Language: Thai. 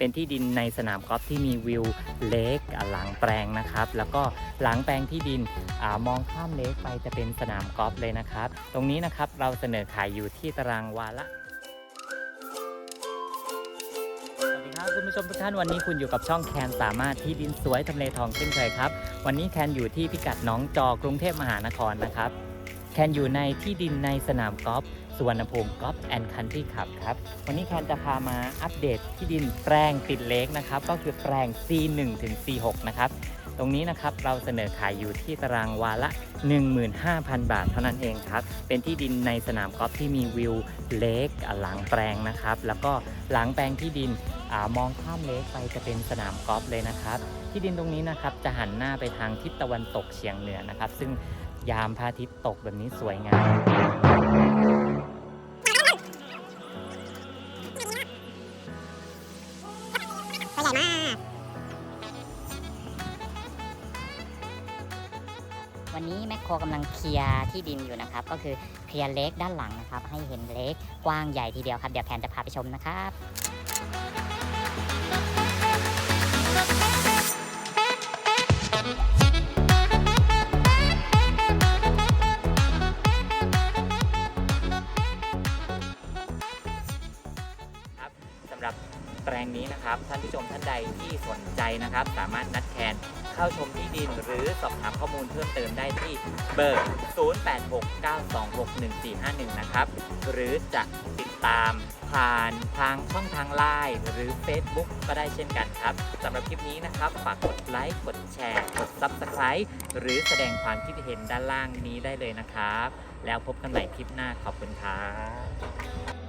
เป็นที่ดินในสนามกอล์ฟที่มีวิวเลกหลังแปลงนะครับ แล้วก็หลังแปลงที่ดินอมองข้ามเลกไปจะเป็นสนามกอล์ฟเลยนะครับ ตรงนี้นะครับเราเสนอขายอยู่ที่ตารางวาละสวัสดีครับคุณผู้ชมทุกท่านวันนี้คุณอยู่กับช่องแคนสามารถที่ดินสวยทำเลทองเช่นเคยครับ วันนี้แคนอยู่ที่พิกัดหน้องจอกรุงเทพมหานครนะครับ แคนอยู่ในที่ดินในสนามกอล์ฟ สุวรรณภูมิกอล์ฟแอนด์คันทรีคลับครับ วันนี้แคนจะพามาอัปเดตที่ดินแปลงติดเลกนะครับ ก็คือแปลง C1 ถึง C6 นะครับ ตรงนี้นะครับเราเสนอขายอยู่ที่ตารางวาละ 15,000 บาทเท่านั้นเองครับ เป็นที่ดินในสนามกอล์ฟที่มีวิวเลกหลังแปลงนะครับ แล้วก็หลังแปลงที่ดินอมองข้ามเลกไปจะเป็นสนามกอล์ฟเลยนะครับ ที่ดินตรงนี้นะครับจะหันหน้าไปทางทิศตะวันตกเฉียงเหนือนะครับ ซึ่งยามพระอาทิตย์ตกแบบนี้สวยงาม ตัวใหญ่มากวันนี้แมคโครกำลังเคลียร์ที่ดินอยู่นะครับ ก็คือเคลียร์เล็กด้านหลังนะครับ ให้เห็นเล็กกว้างใหญ่ทีเดียวครับเดี๋ยวแคนจะพาไปชมนะครับครับสำหรับ แปลงนี้นะครับ ท่านผู้ชมท่านใดที่สนใจนะครับ สามารถนัดแคนเข้าชมที่ดิน หรือสอบถามข้อมูลเพิ่มเติมได้ที่เบอร์ 0869261451 นะครับ หรือจะติดตามผ่านทางช่องทางไลน์หรือ Facebook ก็ได้เช่นกันครับสำหรับคลิปนี้นะครับ ฝากกดไลค์ กดแชร์ กด Subscribe หรือแสดงความคิดเห็นด้านล่างนี้ได้เลยนะครับ แล้วพบกันใหม่คลิปหน้าขอบคุณครับ